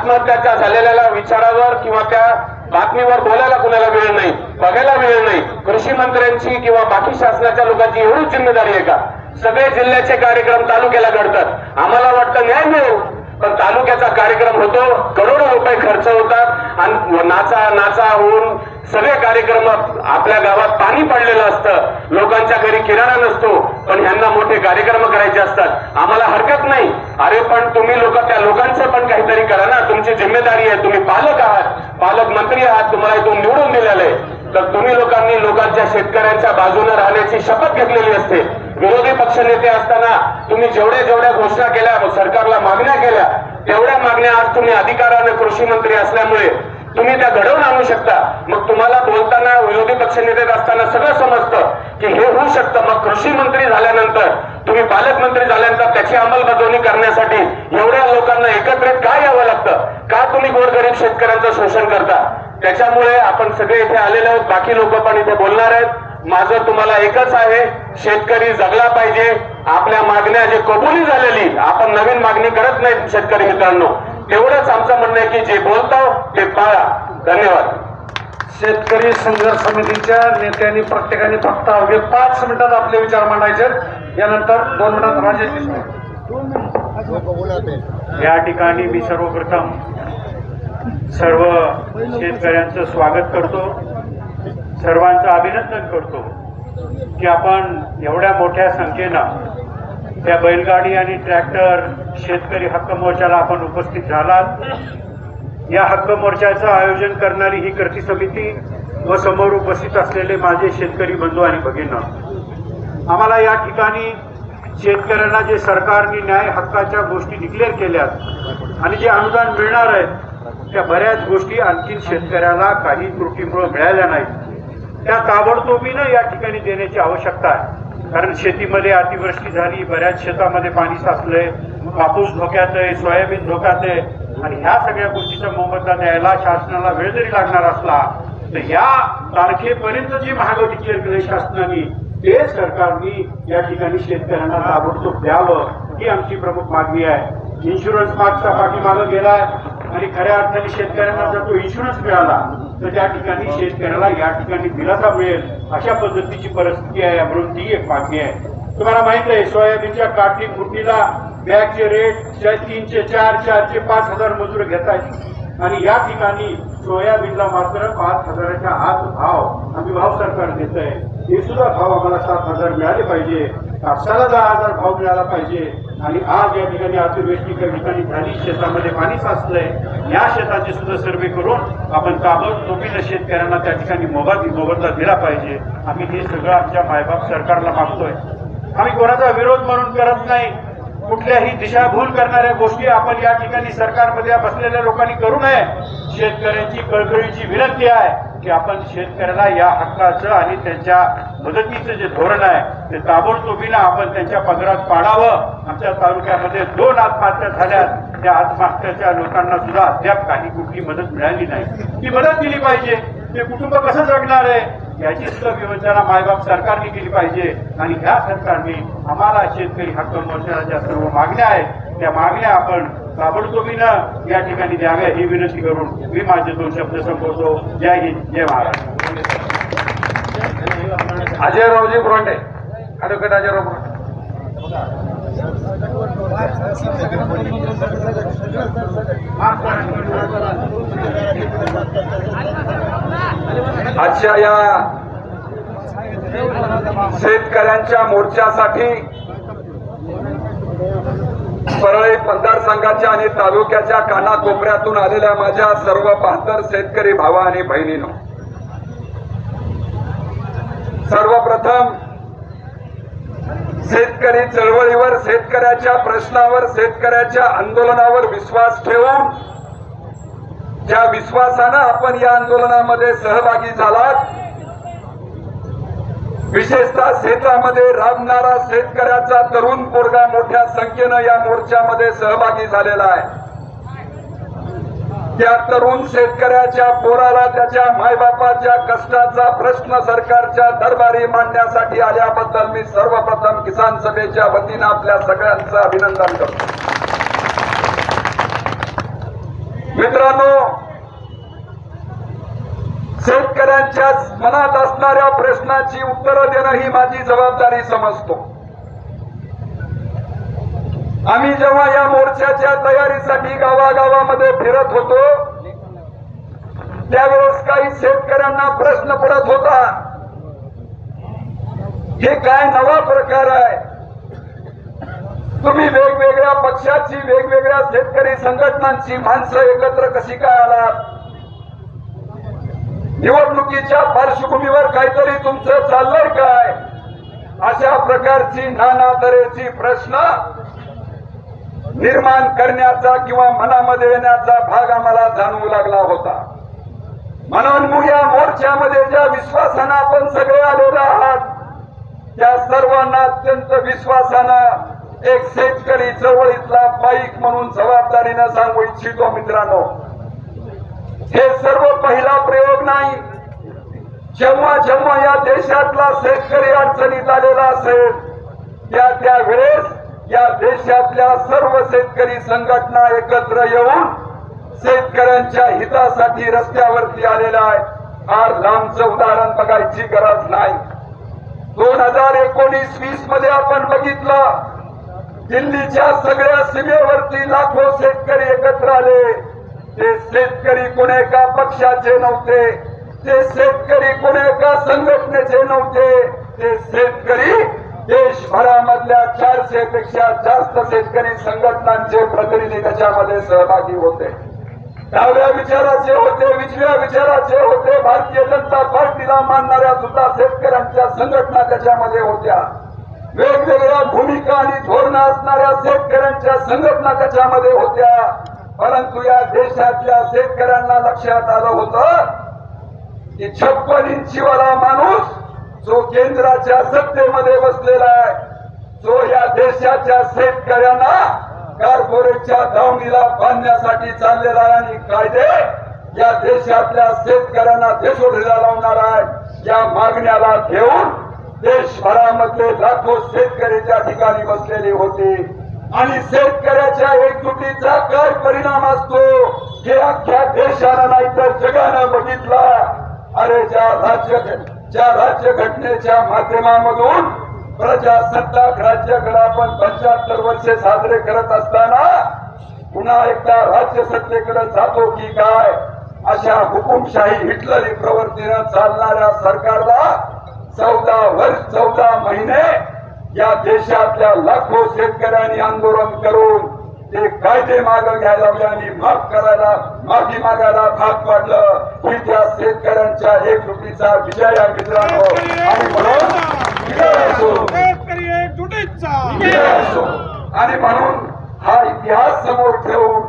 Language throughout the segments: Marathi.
आत्महत्याच्या झालेल्या विचारावर किंवा त्या बातमीवर बोलायला कुणाला वेळ नाही बघायला वेळ नाही. कृषी मंत्र्यांची किंवा बाकी शासनाच्या लोकांची एवढीच जिम्मेदारी आहे का? सगळे जिल्ह्याचे कार्यक्रम तालुक्याला घडतात. आम्हाला वाटतं न्याय मिळू पण तालुक्याचा कार्यक्रम होतो करोडो रुपये खर्च होतात आणि नाचा नाचा होऊन सगळे कार्यक्रम आपल्या गावात पाणी पडलेलं असतं. लोकांच्या घरी किराणा नसतो. पण ह्यांना मोठे कार्यक्रम करायचे असतात. आम्हाला हरकत नाही. अरे पण तुम्ही लोक त्या लोकांचं पण काहीतरी करा ना. तुमची जिम्मेदारी आहे. तुम्ही पालक आहात. पालकमंत्री आहात. तुम्हाला इथून निवडून दिलेलं आहे. तर तुम्ही लोकांनी लोकांच्या शेतकऱ्यांच्या बाजूने राहण्याची शपथ घेतलेली असते. विरोधी पक्ष नेते असताना तुम्ही जेवढ्या जेवढ्या घोषणा केल्या सरकारला मागण्या केल्या तेवढ्या मागण्या आज तुम्ही अधिकाराने कृषी मंत्री असल्यामुळे तुम्ही त्या घडवून शकता. मग तुम्हाला बोलताना विरोधी पक्षनेते असताना सगळं समजतं की हे होऊ शकतं. मग कृषी मंत्री झाल्यानंतर तुम्ही पालकमंत्री झाल्यानंतर त्याची अंमलबजावणी करण्यासाठी एवढ्या लोकांना एकत्रित का यावं लागतं? का तुम्ही गोरगरीब शेतकऱ्यांचं शोषण करता? त्याच्यामुळे आपण सगळे इथे आलेले आहोत. बाकी लोक पण इथे बोलणार आहेत. माझं तुम्हाला एकच आहे शेतकरी जगला पाहिजे. आपल्या मागण्या जे कबुली झालेली आपण नवीन मागणी करत नाही शेतकरी मित्रांनो. तेवढंच आमचं म्हणणं आहे की जे बोलतो ते पाळा धन्यवाद. शेतकरी संघर्ष समितीच्या नेत्यांनी प्रत्येकाने फक्त अवघे पाच मिनिटात आपले विचार मांडायचे यानंतर दोन मिनिटात राजेश देशमुख. या ठिकाणी मी सर्वप्रथम सर्व शेतकऱ्यांचं स्वागत करतो. सर्वांचं अभिनंदन करतो की आपण एवढ्या मोठ्या संख्येनं त्या बैलगाडी आणि ट्रॅक्टर शेतकरी हक्क मोर्चाला आपण उपस्थित झालात. या हक्क मोर्चाचं आयोजन करणारी ही कृती समिती व समोर उपस्थित असलेले माझे शेतकरी बंधू आणि भगिनी आम्हाला या ठिकाणी शेतकऱ्यांना जे सरकारने न्याय हक्काच्या गोष्टी डिक्लेअर केल्यात आणि जे अनुदान मिळणार आहे त्या बऱ्याच गोष्टी आणखी शेतकऱ्याला काही त्रुटीमुळे मिळाल्या नाहीत. त्या ताबडतोबीनं या ठिकाणी देण्याची आवश्यकता आहे. कारण शेतीमध्ये अतिवृष्टी झाली बऱ्याच शेतामध्ये पाणी साचलंय कापूस धोक्यात आहे सोयाबीन धोक्यात आहे आणि ह्या सगळ्या गोष्टीचा मोबदला द्यायला शासनाला वेळ जरी लागणार असला तर या तारखेपर्यंत जे महाग डिक्लेअर केले शासनाने ते सरकारने या ठिकाणी शेतकऱ्यांना ताबडतोब द्यावं ही आमची प्रमुख मागणी आहे. इन्शुरन्स मागचा पाठीमागं गेलाय आणि खऱ्या अर्थाने शेतकऱ्यांना जर तो इन्शुरन्स मिळाला तर त्या ठिकाणी शेतकऱ्याला या ठिकाणी दिलासा मिळेल अशा पद्धतीची परिस्थिती आहे म्हणून ती एक मागणी आहे. तुम्हाला माहीत आहे सोयाबीनच्या काठी फुटीला बॅगचे रेट तीनशे चार चारशे पाच हजार मजूर घेत आहेत. आणि या ठिकाणी सोयाबीनला मात्र पाच हजाराच्या आत भाव आम्ही भाव सरकार देत आहे हे सुद्धा भाव आम्हाला सात हजार मिळाले पाहिजे. कापसाला दहा हजार भाव मिळाला पाहिजे. आणि आज या ठिकाणी अतिवृष्टी काही ठिकाणी झाली शेतामध्ये पाणी साचलंय. या शेताचे सुद्धा सर्वे करून आपण ताबडतोबीनं शेतकऱ्यांना त्या ठिकाणी मोबाईल मोबदला दिला पाहिजे. आम्ही हे सगळं आमच्या मायबाप सरकारला मागतोय. आम्ही कोणाचा विरोध म्हणून करत नाही. कुठल्याही दिशाभूल करणाऱ्या गोष्टी आपण या ठिकाणी सरकारमध्ये बसलेल्या लोकांनी करू नये. शेतकऱ्यांची कळकळीची विनंती आहे की आपण शेतकऱ्याला या हक्काचं आणि त्यांच्या मदतीचं जे धोरण आहे ते ताबडतोबीनं आपण त्यांच्या पदरात पाडावं. आमच्या तालुक्यामध्ये दोन आत्महत्या झाल्यात. त्या आत्महत्याच्या लोकांना सुद्धा अद्याप काही कुठली मदत मिळाली नाही. ती मदत दिली पाहिजे. ते कुटुंब कसं जगणार आहे? याची सुद्धा विवेचना मायबाप सरकारने केली पाहिजे. आणि ह्या सरकारने आम्हाला शेतकरी हक्क मोर्चाला ज्या सर्व मागण्या आहेत. त्या मागण्या आपण ताबडतोबीनं या ठिकाणी द्याव्या ही विनंती करून मी माझे दोन शब्द संपवतो. जय हिंद जय महाराष्ट्र. अजयरावजी बुरांडे ॲडव्होकेट अजयराव बुरांडे आजच्या या शेतकऱ्यांच्या मोर्चासाठी परळी मतदारसंघाच्या आणि तालुक्याच्या कानाकोपऱ्यातून आलेल्या माझ्या सर्व बहात्तर शेतकरी भावा आणि बहिणीनो सर्वप्रथम शेतकरी चळवळीवर शेतकऱ्याच्या प्रश्नावर शेतकऱ्याच्या आंदोलनावर विश्वास ठेवून ज्या विश्वासानं आपण या आंदोलनामध्ये सहभागी झालात विशेषतः शेतामध्ये राबणारा शेतकऱ्याचा तरुण पोरगा मोठ्या संख्येनं या मोर्चामध्ये सहभागी झालेला आहे. त्या तरुण शेतकऱ्याच्या पोराला त्याच्या मायबापाच्या कष्टाचा प्रश्न सरकारच्या दरबारी मांडण्यासाठी आल्याबद्दल मी सर्वप्रथम किसान सभेच्या वतीनं आपल्या सगळ्यांचं अभिनंदन करतो. मित्रांनो शेतकऱ्यांच्या मनात असणाऱ्या प्रश्नाची उत्तरं देणं ही माझी जबाबदारी समजतो. आम्ही जेव्हा या मोर्चाच्या तयारीसाठी गावागावामध्ये फिरत होतो त्यावेळेस काही शेतकऱ्यांना प्रश्न पडत होता हे काय नवा प्रकार आहे? तुम्ही वेगवेगळ्या पक्षाची वेगवेगळ्या शेतकरी संघटनांची माणसं एकत्र कशी काय आलात? निवडणुकीच्या पार्श्वभूमीवर काहीतरी तुमचं चाललंय काय? अशा प्रकारची नाना तऱ्हेची प्रश्न निर्माण करण्याचा किंवा मनामध्ये येण्याचा भाग आम्हाला जाणवू लागला होता. म्हणून मग या मोर्चामध्ये ज्या विश्वासानं आपण सगळे आलेलो आहात त्या सर्वांना अत्यंत विश्वासानं एक शेतकरी चळवळीतला पाईक म्हणून जबाबदारीनं सांगू इच्छितो मित्रांनो. हे सर्व पहिला प्रयोग नाही. जेव्हा जेव्हा या देशातला शेतकरी अडचणीत आलेला असेल त्या त्या वेळेस या देशातल्या सर्व शेतकरी संघटना एकत्र येऊन शेतकऱ्यांच्या हितासाठी रस्त्यावरती आलेला आहे फार लांबचं उदाहरण बघायची गरज नाही. दोन हजार एकोणीस वीसमध्ये आपण बघितलं दिल्लीच्या सगळ्या सीमेवरती लाखो शेतकरी एकत्र आले. ते शेतकरी कोण एका पक्षाचे नव्हते ते शेतकरी कोण एका संघटनेचे नव्हते ते शेतकरी देशभरामधल्या चारशे पेक्षा जास्त शेतकरी संघटनांचे प्रतिनिधी त्याच्यामध्ये सहभागी होते. डाव्या विचाराचे होते विजव्या विचाराचे होते भारतीय जनता पार्टीला मानणाऱ्या सुद्धा शेतकऱ्यांच्या संघटना त्याच्यामध्ये होत्या. वेगवेगळ्या भूमिका आणि धोरणं असणाऱ्या शेतकऱ्यांच्या संघटना त्याच्यामध्ये होत्या. परंतु या देशातल्या शेतकऱ्यांना लक्षात आलं होत की छप्पन इंचीवाला माणूस जो केंद्राच्या सत्तेमध्ये बसलेला आहे जो या देशाच्या शेतकऱ्यांना कॉर्पोरेटच्या दावणीला बांधण्यासाठी चाललेला आहे आणि कायदे या देशातल्या शेतकऱ्यांना देशोधीला लावणार आहे या मागण्याला घेऊन देशभरामध्ये लाखो शेतकरी त्या ठिकाणी बसलेले होते. आणि शेतकऱ्याच्या एकजुटीचा काय परिणाम असतो हे अख्ख्या देशाला नाही तर जगानं बघितला. अरे ज्या राज्य ज्या राज्य घटनेच्या माध्यमामधून प्रजासत्ताक राज्याकडे आपण पंच्याहत्तर वर्षे साजरे करत असताना पुन्हा एकदा राज्य सत्तेकडे जातो की काय? अशा हुकुमशाही हिटलरी प्रवृत्तीनं चालणाऱ्या सरकारला चौदा वर्ष चौदा महिने या देशातल्या लाखो शेतकऱ्यांनी आंदोलन करून ते कायदे माग घ्यायला लागले आणि माफ करायला माफी मागायला भाग पाडलं. ही त्या शेतकऱ्यांच्या एकजुटीचा विजय आहे मित्रांनो. आणि म्हणून आणि म्हणून हा इतिहास समोर ठेवून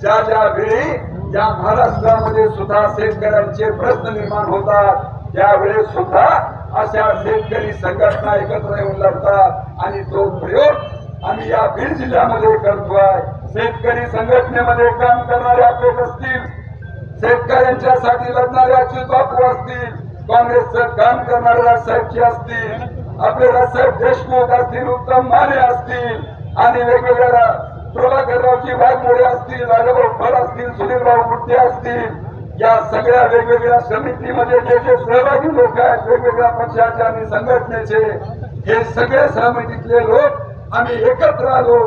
ज्या ज्या वेळी या महाराष्ट्रामध्ये सुद्धा शेतकऱ्यांचे प्रश्न निर्माण होतात त्यावेळेस सुद्धा अशा शेतकरी संघटना एकत्र येऊन लढतात आणि तो प्रयोग आम्ही या बीड जिल्ह्यामध्ये करतोय. शेतकरी संघटनेमध्ये काम करणारे आपले असतील शेतकऱ्यांच्यासाठी लढणारे अच्युत बापू असतील काँग्रेसचं काम करणारे राजसाहेबची असतील आपले राजसाहेब देशमुख असतील उत्तम माने असतील आणि वेगवेगळ्या प्रभाकररावजी वाघमोडे असतील राजाभाऊ फड असतील सुनीलभाऊ गुट्टे असतील या सगळ्या वेगवेगळ्या समितीमध्ये जे जे सहभागी लोक आहेत वेगवेगळ्या पक्षाचे आणि संघटनेचे हे सगळे समितीतले लोक आम्ही एकत्र आलो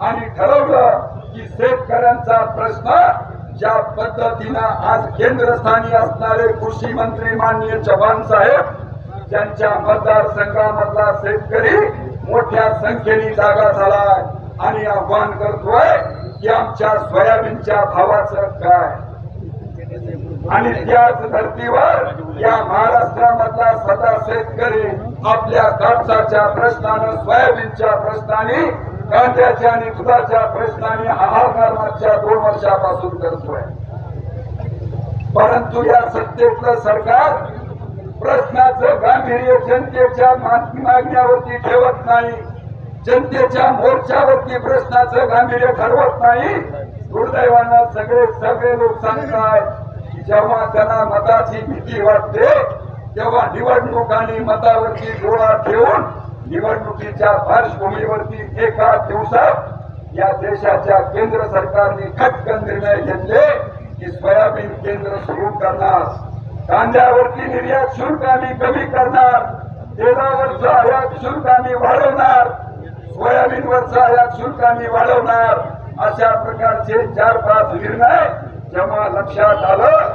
आणि ठरवलं की शेतकऱ्यांचा प्रश्न ज्या पद्धतीनं आज केंद्रस्थानी असणारे कृषी मंत्री माननीय चव्हाण साहेब त्यांच्या मतदारसंघामधला शेतकरी मोठ्या संख्येने जागा झालाय आणि आव्हान करतोय की आमच्या सोयाबीनच्या भावाचं काय? आणि त्याच धर्तीवर या महाराष्ट्रामधला सदा शेतकरी आपल्या कापसाच्या प्रश्नानं सोयाबीनच्या प्रश्नाने कांद्याच्या आणि दुधाच्या प्रश्नाने आहार मागच्या दोन वर्षापासून करतोय. परंतु या सत्तेतलं सरकार प्रश्नाचं गांभीर्य जनतेच्या मागण्यावरती ठेवत नाही जनतेच्या मोर्चावरती प्रश्नाचं गांभीर्य ठरवत नाही. दुर्दैवानं सगळे सगळे लोक सांगतात जेव्हा त्यांना मताची भीती वाटते तेव्हा निवडणूक आणि मतावरती डोळा ठेवून निवडणुकीच्या पार्श्वभूमीवरती एका दिवसात या देशाच्या केंद्र सरकारने खटकन निर्णय घेतले की सोयाबीन केंद्र सुरू करणार. कांद्यावरती निर्यात शुल्क आम्ही कमी करणार. तेलावरचं आयात शुल्क आम्ही वाढवणार. सोयाबीनवरचं आयात शुल्क आम्ही वाढवणार. अशा प्रकारचे चार पाच निर्णय जेव्हा लक्षात आलं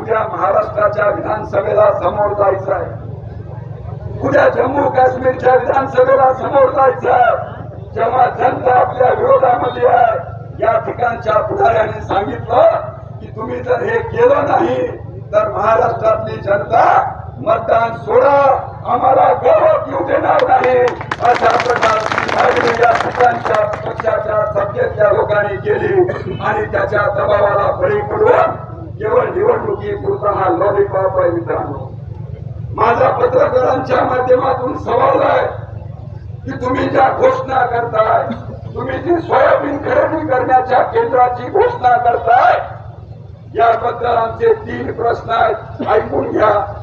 उद्या महाराष्ट्राच्या विधानसभेला समोर जायचं आहे. उद्या जम्मू काश्मीरच्या विधानसभेला समोर जायचं आहे. जेव्हा जनता आपल्या विरोधामध्ये आहे या ठिकाणच्या पुढाऱ्यांनी सांगितलं की तुम्ही जर हे केलं नाही तर महाराष्ट्रातली जनता मतदान सोडा आम्हाला गौरव येऊ देणार नाही. अशा प्रकारची मागणी या ठिकाणच्या पक्षाच्या सत्तेतल्या लोकांनी केली आणि त्याच्या दबावाला बळी पडून केवळ निवडणुकीपुरता हा लॉलीपॉप आहे मित्रांनो. माझा पत्रकारांच्या माध्यमातून सवाल आहे की तुम्ही ज्या घोषणा करताय तुम्ही जी सोयाबीन खरेदी करण्याच्या केंद्राची घोषणा करताय याबद्दल आमचे तीन प्रश्न आहेत. ऐकून घ्या.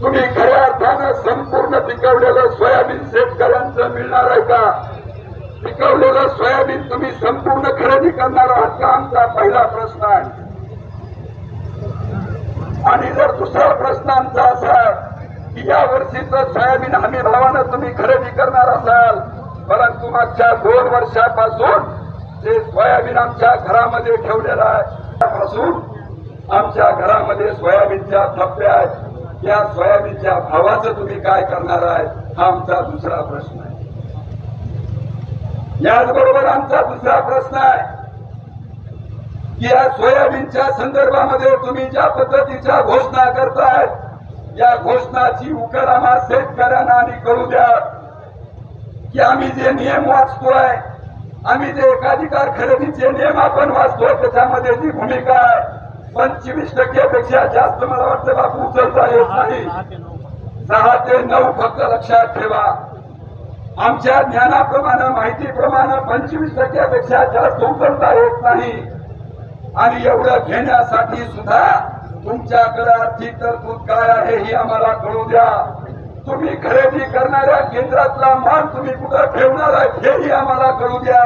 तुम्ही खऱ्या अर्थानं संपूर्ण पिकवलेलं सोयाबीन शेतकऱ्यांचं मिळणार आहे का? पिकवलेलं सोयाबीन तुम्ही संपूर्ण खरेदी करणार आहात का? आमचा पहिला प्रश्न आहे. आणि जर दुसरा प्रश्न आमचा असाल की या वर्षीचं सोयाबीन हमी भावानं तुम्ही खरेदी करणार असाल परंतु मागच्या दोन वर्षापासून जे सोयाबीन आमच्या घरामध्ये ठेवलेलं आहे. त्यापासून आमच्या घरामध्ये सोयाबीनच्या थप्प्या आहेत. या सोयाबीनच्या भावाचं तुम्ही काय करणार आहे हा आमचा दुसरा प्रश्न आहे. याचबरोबर आमचा दुसरा प्रश्न आहे की या सोयाबीनच्या संदर्भामध्ये तुम्ही ज्या पद्धतीच्या घोषणा करताय या घोषणाची उकारामा आम्हा शेतकऱ्यांना आणि करू द्या. की आम्ही जे नियम वाचतोय आम्ही जे एकाधिकार खरेदीचे नियम आपण वाचतोय त्याच्यामध्ये जी भूमिका आहे पंचवीस टक्क्यापेक्षा जास्त मला वाटतं बापू उचलता येत नाही. सहा ते नऊ फक्त लक्षात ठेवा. आमच्या ज्ञानाप्रमाणे माहितीप्रमाणे पंचवीस टक्क्यापेक्षा जास्त उचलता येत नाही. आणि एवढं घेण्यासाठी सुद्धा तुमच्याकडे आर्थिक तरतूद काय आहे ही आम्हाला कळू द्या. तुम्ही खरेदी करणाऱ्या केंद्रातला माल तुम्ही कुठं ठेवणार आहे हेही आम्हाला कळू द्या.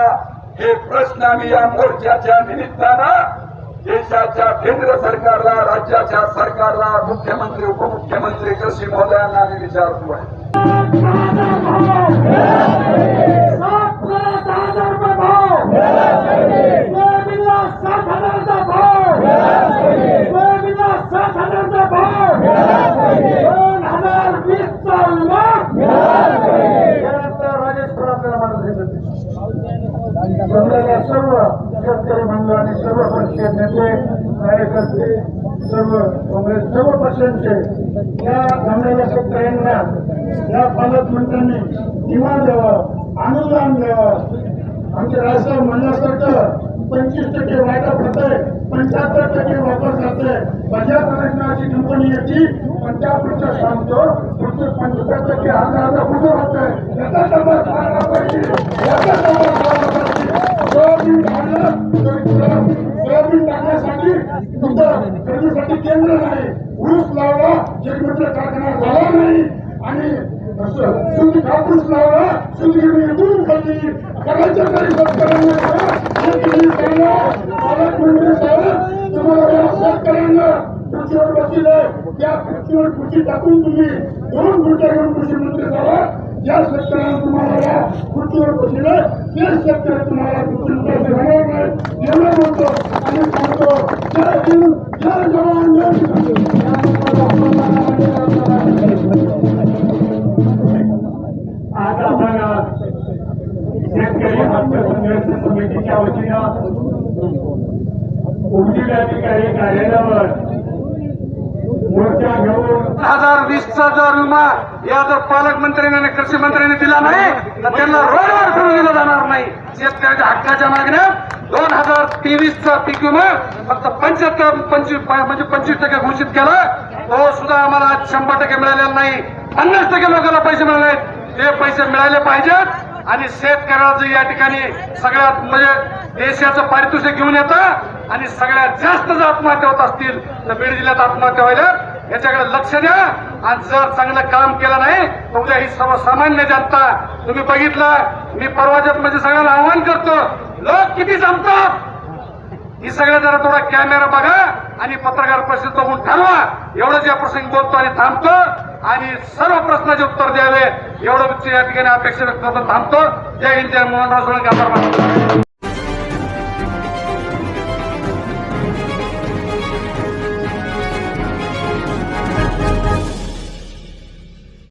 हे प्रश्न आम्ही या मोर्चाच्या निमित्तानं देशाच्या केंद्र सरकारला राज्याच्या सरकारला मुख्यमंत्री उपमुख्यमंत्री कृषी महोदयांना आम्ही विचारतो आहे सात लाख हजार रुपये भाव सोयाबीनला सात हजारचा भाव सोयाबीनला सात हजारचा भाव दोन हजार वीसचा लाख त्यानंतर राजेश पवार आपल्याला मार्गदर्शन करतील. जमलेल्या सर्व शेतकरी मंडळाने सर्व पक्षीय नेते कार्यकर्ते सर्व काँग्रेस सर्व पक्षांचे या जमलेल्या शेतकऱ्यांना या पालकमंत्र्यांनी किमान द्यावं अनुदान द्यावं. आमच्या राजसाहेब म्हणण्यासारखं पंचवीस टक्के वाटप होतंय पंच्याहत्तर टक्के वापर जाते बजाज नावाची कंपनी याची पण सांगतो पुढचे पंचवीस टक्के हजार हजार कुठं होत आहे याचा तपास व्हायला पाहिजे. खुर्चीवर बसले ते शेतकरी तुम्हाला खुर्ची मंत्री होणार नाही एवढं म्हणतो आणि सांगतो जय हिंद जय जवान जय आज शेतकरी संघर्ष समितीच्या वतीनं उपजिल्हाधिकारी कार्यालयावर मोर्चा घेऊन हजार विमा या जर पालकमंत्र्यांनी आणि कृषी मंत्र्यांनी दिला नाही तर त्यांना रोडवर फिरून दिला जाणार नाही. शेतकऱ्याच्या हक्काच्या मागण्या दोन हजार तेवीसचा पीक विमा फक्त पंच्याहत्तर पंचवीस म्हणजे पंचवीस टक्के घोषित केला. तो सुद्धा आम्हाला शंभर टक्के मिळालेला नाही. पन्नास टक्के लोकांना पैसे मिळाले आहेत. ते पैसे मिळाले पाहिजेत. आणि शेतकऱ्याचं या ठिकाणी सगळ्यात म्हणजे देशाचं पारितोषिक घेऊन येतं आणि सगळ्यात जास्त जर आत्महत्या होत असतील तर बीड जिल्ह्यात आत्महत्या व्हायला याच्याकडे लक्ष द्या. आणि जर चांगलं काम केलं नाही तर उद्या ही सर्वसामान्य जनता तुम्ही बघितलं मी परवाच्यात म्हणजे सगळ्यांना आव्हान करतो लोक किती जमतात? ही सगळं जरा थोडा कॅमेरा बघा आणि पत्रकार परिषद बघून ठरवा. एवढंच या प्रसंगी बोलतो आणि थांबतो. आणि सर्व प्रश्नाचे उत्तर द्यावे. एवढं या ठिकाणी अपेक्षा व्यक्त करतो थांबतो. जय हिंद जय मोहनराव सोळंके आभार मानतो.